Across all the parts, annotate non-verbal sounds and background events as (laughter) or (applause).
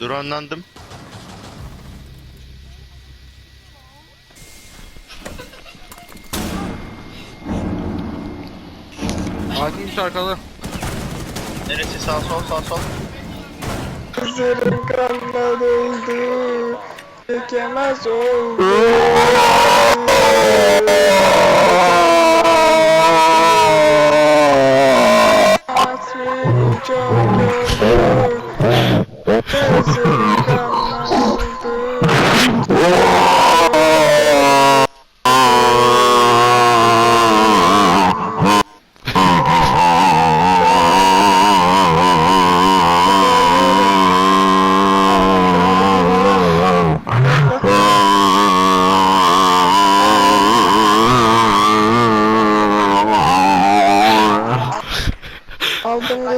Drone'landım. Adiymiş arkada. Neresi sağ sol sağ sol. Kızlarım kanla doldu. Dökemez oldu. (laughs)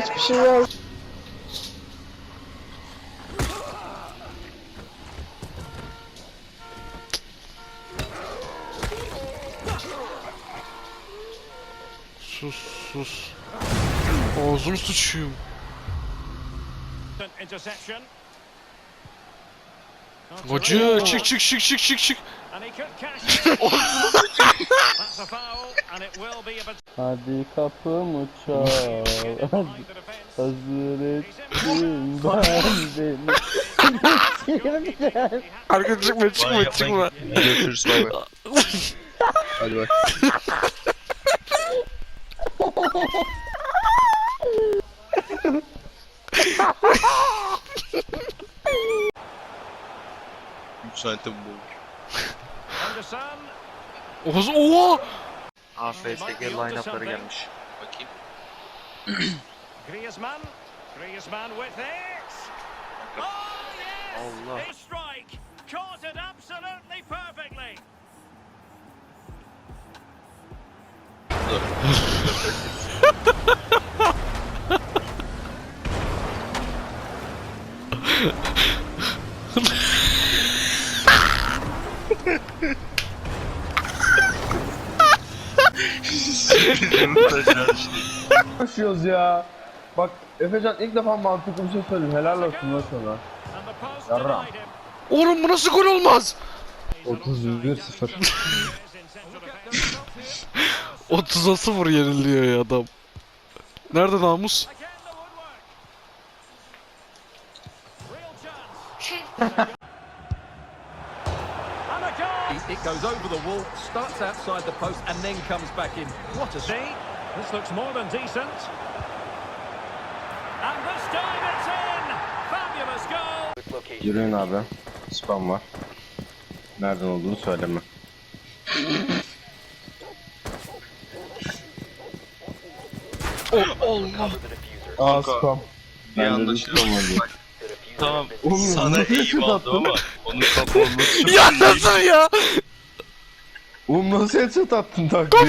Aldım geçmişi yaz. Sus sus. Ağzım sıçıyor. interception. Hacı çık çık çık çık çık çık. And he could cash (laughs) it. That's a foul, and it will be a bit Hadi kapımı çal. hazır ettim ben beni. Şimdi Arka çıkma çıkma çıkma. Görüşürüz bay bay. Hadi bak. Üç santim bu. Anderson. Oğuz oha. AFSG line-up'ları gelmiş. Bakayım. (clears throat) Griezmann. Griezmann with it. Oh, yes! Allah. His strike. Caught it absolutely perfectly. (laughs) (laughs) Koşuyoruz ya. Bak Efecan ilk defa mantıklı bir şey söyledi. Helal olsun lan sana. Yarra. Oğlum bu nasıl gol olmaz? 31-0. Is in central defence. 30'a 0 yeniliyor ya adam. Nerede namus? Again the woodwork. Real chance. and a goal. It goes over the wall, starts outside the post, and then comes back in. What a See, this looks more than decent. And this time it's in. Fabulous goal. Yürüyün abi. Spam var. Nereden olduğunu söyleme. Oh, oh, Allah. Aa spam. Bir Ben de spam oldu. Tamam. Oğlum, Sana nasıl (laughs) iyi oldu attın? ama onun kapı olması Ya nasıl ya? Oğlum nasıl headshot attın taktiğe?